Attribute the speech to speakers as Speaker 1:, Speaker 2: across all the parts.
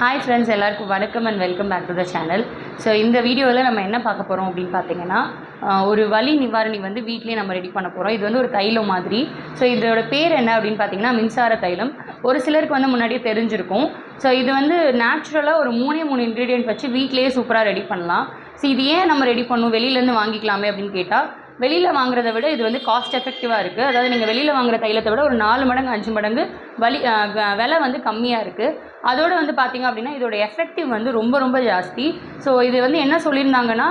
Speaker 1: Hi friends எல்லாருக்கும் வணக்கம் and welcome back to the channel so இந்த வீடியோவில் நம்ம என்ன பார்க்க போகிறோம் அப்படின்னு பார்த்தீங்கன்னா ஒரு வலி நிவாரணி வந்து வீட்லேயே நம்ம ரெடி பண்ண போகிறோம் இது வந்து ஒரு தைலம் மாதிரி. ஸோ இதோட பேர் என்ன அப்படின்னு பார்த்தீங்கன்னா மின்சார தைலம். ஒரு சிலருக்கு வந்து முன்னாடியே தெரிஞ்சிருக்கும். ஸோ இது வந்து நேச்சுரலாக ஒரு மூணே மூணு இன்க்ரீடியன்ட் வச்சு வீட்லேயே சூப்பராக ரெடி பண்ணலாம். ஸோ இது ஏன் நம்ம ரெடி பண்ணணும்? வெளியிலேருந்து வாங்கிக்கலாமே அப்படின்னு கேட்டால் வெளியில் வாங்குறத விட இது வந்து காஸ்ட் எஃபெக்டிவாக இருக்குது அதாவது நீங்கள் வெளியில் வாங்குற தைலத்தை விட ஒரு நாலு மடங்கு அஞ்சு மடங்கு வலி விலை வந்து கம்மியாக இருக்குது அதோடு வந்து பார்த்திங்க அப்படின்னா இதோட எஃபெக்டிவ் வந்து ரொம்ப ரொம்ப ஜாஸ்தி. ஸோ இது வந்து என்ன சொல்லியிருந்தாங்கன்னா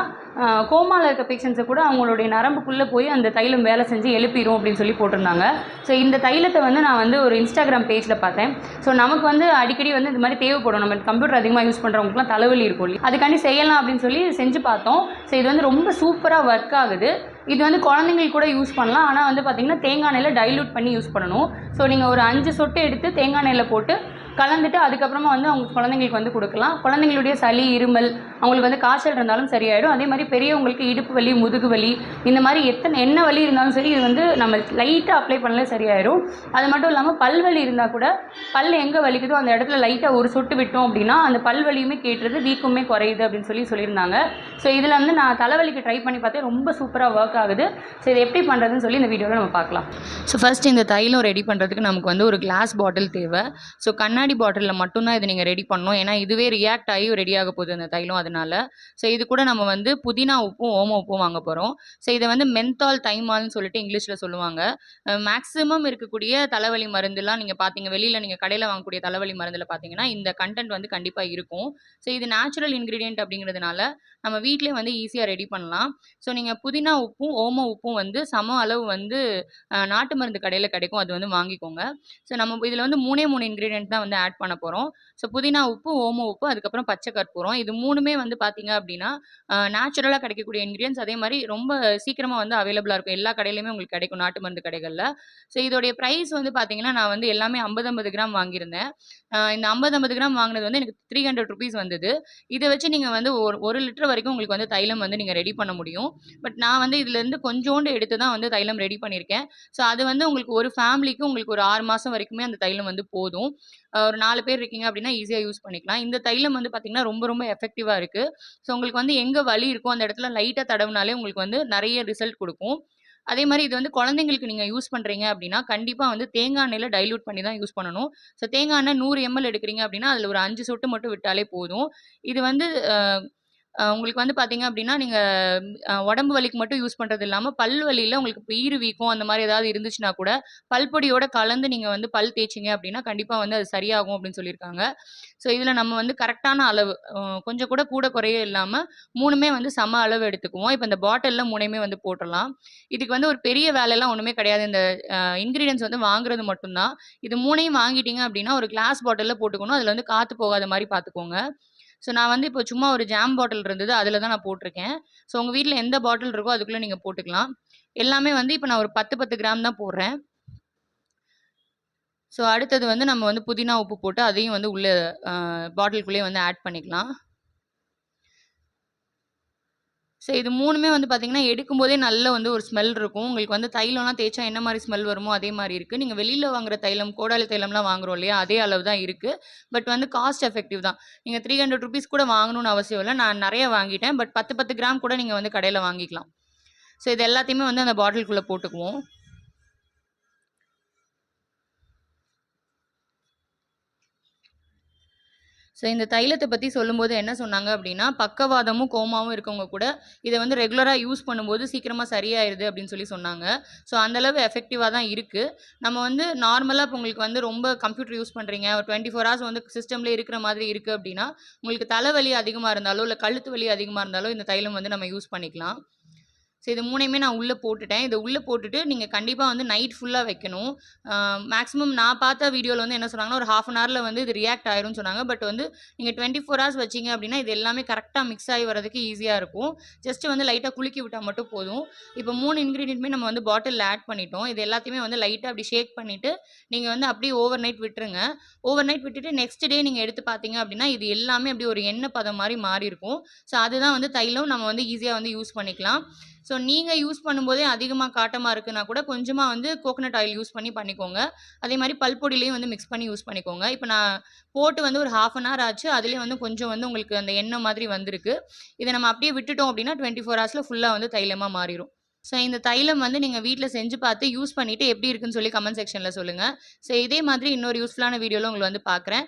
Speaker 1: கோமாவில் இருக்க பேஷண்ட்ஸை கூட அவங்களுடைய நரம்புக்குள்ளே போய் அந்த தைலம் வேலை செஞ்சு எழுப்பிடும் அப்படின்னு சொல்லி போட்டிருந்தாங்க. ஸோ இந்த தைலத்தை வந்து நான் வந்து ஒரு இன்ஸ்டாகிராம் பேஜில் பார்த்தேன். ஸோ நமக்கு வந்து அடிக்கடி வந்து இந்த மாதிரி தேவைப்படும். நம்ம கம்ப்யூட்டர் அதிகமாக யூஸ் பண்ணுறவங்களுக்குலாம் தலைவலி இருக்கும் இல்லையா? அதுக்காண்டி செய்யலாம் அப்படின்னு சொல்லி செஞ்சு பார்த்தோம். ஸோ இது வந்து ரொம்ப சூப்பராக ஒர்க் ஆகுது. இது வந்து குழந்தைங்களுக்கு கூட யூஸ் பண்ணலாம். ஆனால் வந்து பார்த்திங்கன்னா தேங்காய் எண்ணெயில் டைல்யூட் பண்ணி யூஸ் பண்ணணும். ஸோ நீங்கள் ஒரு அஞ்சு சொட்டு எடுத்து தேங்காய் எண்ணெயில் போட்டு கலந்துட்டு அதுக்கப்புறமா வந்து அவங்க குழந்தைங்களுக்கு வந்து கொடுக்கலாம். குழந்தைங்களுடைய சளி இருமல் அவங்களுக்கு வந்து காய்ச்சல் இருந்தாலும் சரியாயிடும். அதே மாதிரி பெரியவங்களுக்கு இடுப்பு வலி முதுகு வலி இந்த மாதிரி எத்தனை என்ன வலி இருந்தாலும் சரி இது வந்து நம்ம லைட்டாக அப்ளை பண்ணல சரியாயிடும் அது மட்டும் இல்லாமல் பல்வலி இருந்தால் கூட பல் எங்கே வலிக்குதோ அந்த இடத்துல லைட்டாக ஒரு சொட்டு விட்டோம் அப்படின்னா அந்த பல் வலியுமே கேட்டுறது வீக்கமே குறையுது அப்படின்னு சொல்லி சொல்லியிருந்தாங்க. ஸோ இதில் வந்து நான் தலைவலிக்கு ட்ரை பண்ணி பார்த்தேன். ரொம்ப சூப்பராக ஒர்க் ஆகுது. ஸோ இது எப்படி பண்ணுறதுன்னு சொல்லி இந்த வீடியோவில் நம்ம பார்க்கலாம். ஸோ ஃபஸ்ட் இந்த தைலம் ரெடி பண்ணுறதுக்கு நமக்கு வந்து ஒரு கிளாஸ் பாட்டில் தேவை. ஸோ கண்ணாடி பாட்டிலில் மட்டும்தான் இது நீங்கள் ரெடி பண்ணணும். ஏன்னா இதுவே ரியாக்ட் ஆகி ரெடி ஆக போகுது அந்த தைலம் அதனால. ஸோ இது கூட நம்ம வந்து புதினா உப்பும் ஓம உப்பும் வாங்க போகிறோம் ஸோ இதை வந்து மென்தால் தைமால்னு சொல்லிட்டு இங்கிலீஷில் சொல்லுவாங்க. மேக்ஸிமம் இருக்கக்கூடிய தலைவலி மருந்துலாம் நீங்கள் பார்த்தீங்க வெளியில் நீங்கள் கடையில் வாங்கக்கூடிய தலைவலி மருந்தில் பார்த்தீங்கன்னா இந்த கண்டென்ட் வந்து கண்டிப்பாக இருக்கும். ஸோ இது நேச்சுரல் இன்க்ரீடியன்ட் அப்படிங்கிறதுனால நம்ம வீட்டிலே வந்து ஈஸியாக ரெடி பண்ணலாம். ஸோ நீங்கள் புதினா உப்பும் ஓம உப்பும் வந்து சம அளவு வந்து நாட்டு மருந்து கடையில் கிடைக்கும். அது வந்து வாங்கிக்கோங்க. ஸோ நம்ம இதில் வந்து மூணே மூணு இன்க்ரீடியன்ட் தான் வந்து ஆட் பண்ண போகிறோம் ஸோ புதினா உப்பு ஓமோ உப்பு அதுக்கப்புறம் பச்சை கற்பூரம். இது மூணுமே வந்து பார்த்தீங்க அப்படின்னா நேச்சுரலாக கிடைக்கக்கூடிய இன்க்ரீடியன்ஸ் அதே மாதிரி ரொம்ப சீக்கிரமாக வந்து அவைலபிளாக இருக்கும். எல்லா கடையிலையுமே உங்களுக்கு கிடைக்கும் நாட்டு மருந்து கடைகளில். ஸோ இதோடைய ப்ரைஸ் வந்து பார்த்தீங்கன்னா நான் வந்து எல்லாமே ஐம்பது ஐம்பது கிராம் வாங்கியிருந்தேன். இந்த ஐம்பது ஐம்பது கிராம் வாங்கினது வந்து எனக்கு த்ரீ ஹண்ட்ரட் ருபீஸ் வந்தது. இதை வச்சு நீங்கள் வந்து ஒரு ஒரு லிட்டர் வரைக்கும் உங்களுக்கு வந்து தைலம் வந்து நீங்கள் ரெடி பண்ண முடியும். பட் நான் வந்து இதுலேருந்து கொஞ்சோண்டு எடுத்து தான் வந்து தைலம் ரெடி பண்ணியிருக்கேன். ஸோ அது வந்து உங்களுக்கு ஒரு ஃபேமிலிக்கு உங்களுக்கு ஒரு ஆறு மாதம் வரைக்குமே அந்த தைலம் வந்து போதும். ஒரு நாலு பேர் இருக்கீங்க அப்படின்னா ஈஸியாக யூஸ் பண்ணிக்கலாம். இந்த தைலம் வந்து பார்த்தீங்கன்னா ரொம்ப ரொம்ப எஃபெக்டிவாக இருக்குது ஸோ உங்களுக்கு வந்து எங்கே வலி இருக்கோ அந்த இடத்துல லைட்டாக தடவுனாலே உங்களுக்கு வந்து நிறைய ரிசல்ட் கொடுக்கும். அதே மாதிரி இது வந்து குழந்தைங்களுக்கு நீங்கள் யூஸ் பண்ணுறீங்க அப்படின்னா கண்டிப்பாக வந்து தேங்காய் எண்ணெயில் டைல்யூட் பண்ணி தான் யூஸ் பண்ணணும். ஸோ தேங்காய் எண்ணெய் நூறு எம்எல் எடுக்கிறீங்க அப்படின்னா அதில் ஒரு அஞ்சு சொட்டு மட்டும் விட்டாலே போதும். இது வந்து உங்களுக்கு வந்து பார்த்தீங்க அப்படின்னா நீங்கள் உடம்பு வலிக்கு மட்டும் யூஸ் பண்ணுறது இல்லாமல் பல் வலியில் உங்களுக்கு இப்போ ஈறு வீக்கம் அந்த மாதிரி ஏதாவது இருந்துச்சுன்னா கூட பல்பொடியோட கலந்து நீங்கள் வந்து பல் தேய்ச்சிங்க அப்படின்னா கண்டிப்பாக வந்து அது சரியாகும் அப்படின்னு சொல்லியிருக்காங்க. ஸோ இதில் நம்ம வந்து கரெக்டான அளவு கொஞ்சம் கூட கூட குறைய இல்லாமல் மூணுமே வந்து சம அளவு எடுத்துக்குவோம். இப்போ இந்த பாட்டிலில் மூணையுமே வந்து போட்டுடலாம். இதுக்கு வந்து ஒரு பெரிய வேலையெல்லாம் ஒன்றுமே கிடையாது. இந்த இன்க்ரீடியன்ஸ் வந்து வாங்குறது மட்டும்தான். இது மூணையும் வாங்கிட்டீங்க அப்படின்னா ஒரு கிளாஸ் பாட்டிலில் போட்டுக்கணும். அதில் வந்து காற்று போகாத மாதிரி பார்த்துக்கோங்க ஸோ நான் வந்து இப்போ சும்மா ஒரு ஜாம் பாட்டில் இருந்தது அதில் தான் நான் போட்டிருக்கேன். ஸோ உங்கள் வீட்டில் எந்த பாட்டில் இருக்கோ அதுக்குள்ளே நீங்கள் போட்டுக்கலாம். எல்லாமே வந்து இப்போ நான் ஒரு பத்து பத்து கிராம் தான் போடுறேன். ஸோ அடுத்தது வந்து நம்ம வந்து புதினா உப்பு போட்டு அதையும் வந்து உள்ளே பாட்டிலுக்குள்ளேயே வந்து ஆட் பண்ணிக்கலாம். ஸோ இது மூணுமே வந்து பார்த்தீங்கன்னா எடுக்கும்போதே நல்ல வந்து ஒரு ஸ்மெல் இருக்கும். உங்களுக்கு வந்து தைலம்லாம் தேய்ச்சா என்ன மாதிரி ஸ்மெல் வருமோ அதே மாதிரி இருக்குது நீங்கள் வெளியில் வாங்குற தைலம் கோடாலி தைலம்லாம் வாங்குறோம் இல்லையா அதே அளவு தான் இருக்குது பட் வந்து காஸ்ட் எஃபெக்டிவ் தான். நீங்கள் த்ரீ ஹண்ட்ரட் ருபீஸ் கூட வாங்கணும்னு அவசியம் இல்லை. நான் நிறைய வாங்கிட்டேன். பட் பத்து பத்து கிராம் கூட நீங்கள் வந்து கடையில் வாங்கிக்கலாம். ஸோ இது எல்லாத்தையுமே வந்து அந்த பாட்டிலுக்குள்ளே போட்டுக்குவோம். ஸோ இந்த தைலத்தை பற்றி சொல்லும்போது என்ன சொன்னாங்க அப்படின்னா பக்கவாதமும் கோமாவும் இருக்கவங்க கூட இதை வந்து ரெகுலராக யூஸ் பண்ணும்போது சீக்கிரமாக சரியாயிருது அப்படின்னு சொல்லி சொன்னாங்க. ஸோ அந்தளவு எஃபெக்டிவாக தான் இருக்குது நம்ம வந்து நார்மலாக இப்போ உங்களுக்கு வந்து ரொம்ப கம்ப்யூட்டர் யூஸ் பண்ணுறீங்க ஒரு டுவெண்ட்டி ஃபோர் ஹவர்ஸ் வந்து சிஸ்டம்லேயே இருக்கிற மாதிரி இருக்குது அப்படின்னா உங்களுக்கு தலைவலி அதிகமாக இருந்தாலோ இல்லை கழுத்து வலி அதிகமாக இருந்தாலோ இந்த தைலம் வந்து நம்ம யூஸ் பண்ணிக்கலாம். ஸோ இது மூணையுமே நான் உள்ளே போட்டுட்டேன். இதை உள்ளே போட்டுட்டு நீங்கள் கண்டிப்பாக வந்து நைட் ஃபுல்லாக வைக்கணும். மேக்ஸிமம் நான் பார்த்த வீடியோவில் வந்து என்ன சொன்னாங்கன்னா ஒரு ஹாஃப் அன் ஹவரில் வந்து இது ரியாக்ட் ஆயிரும்னு சொன்னாங்க. பட் வந்து நீங்கள் டுவெண்ட்டி ஃபோர் ஹவர்ஸ் வச்சிங்க அப்படின்னா இது எல்லாமே கரெக்டாக மிக்ஸ் ஆகி வரதுக்கு ஈஸியாக இருக்கும். ஜஸ்ட் வந்து லைட்டாக குலுக்கி விட்டால் மட்டும் போதும். இப்போ மூணு இன்க்ரீடியன்ட்மே நம்ம வந்து பாட்டிலில் ஆட் பண்ணிட்டோம். இது எல்லாத்தையுமே வந்து லைட்டாக அப்படி ஷேக் பண்ணிவிட்டு நீங்கள் வந்து அப்படியே ஓவர் நைட் விட்டுருங்க. ஓவர் நைட் விட்டுட்டு நெக்ஸ்ட் டே நீங்கள் எடுத்து பார்த்தீங்க அப்படின்னா இது எல்லாமே அப்படி ஒரு எண்ணெய் பதம் மாதிரி மாறி இருக்கும் ஸோ அதுதான் வந்து தைலம். நம்ம வந்து ஈஸியாக வந்து யூஸ் பண்ணிக்கலாம். ஸோ நீங்கள் யூஸ் பண்ணும்போதே அதிகமாக காட்டமாக இருக்குன்னா கூட கொஞ்சமாக வந்து கோகனட் ஆயில் யூஸ் பண்ணி பண்ணிக்கோங்க. அதே மாதிரி பல்பொடிலையும் வந்து மிக்ஸ் பண்ணி யூஸ் பண்ணிக்கோங்க. இப்போ நான் போட்டு வந்து ஒரு ஹாஃப் அன் ஹவர் ஆச்சு. அதுலேயே வந்து கொஞ்சம் வந்து உங்களுக்கு அந்த எண்ணெய் மாதிரி வந்திருக்கு. இதை நம்ம அப்படியே விட்டுட்டோம் அப்படின்னா டுவெண்ட்டி ஃபோர் ஹவர்ஸில் ஃபுல்லாக வந்து தைலமாக மாறிடும் ஸோ இந்த தைலம் வந்து நீங்கள் வீட்டில் செஞ்சு பார்த்து யூஸ் பண்ணிவிட்டு எப்படி இருக்குன்னு சொல்லி கமெண்ட் செக்ஷனில் சொல்லுங்கள் ஸோ இதே மாதிரி இன்னொரு யூஸ்ஃபுல்லான வீடியோவில் உங்களை வந்து பார்க்குறேன்.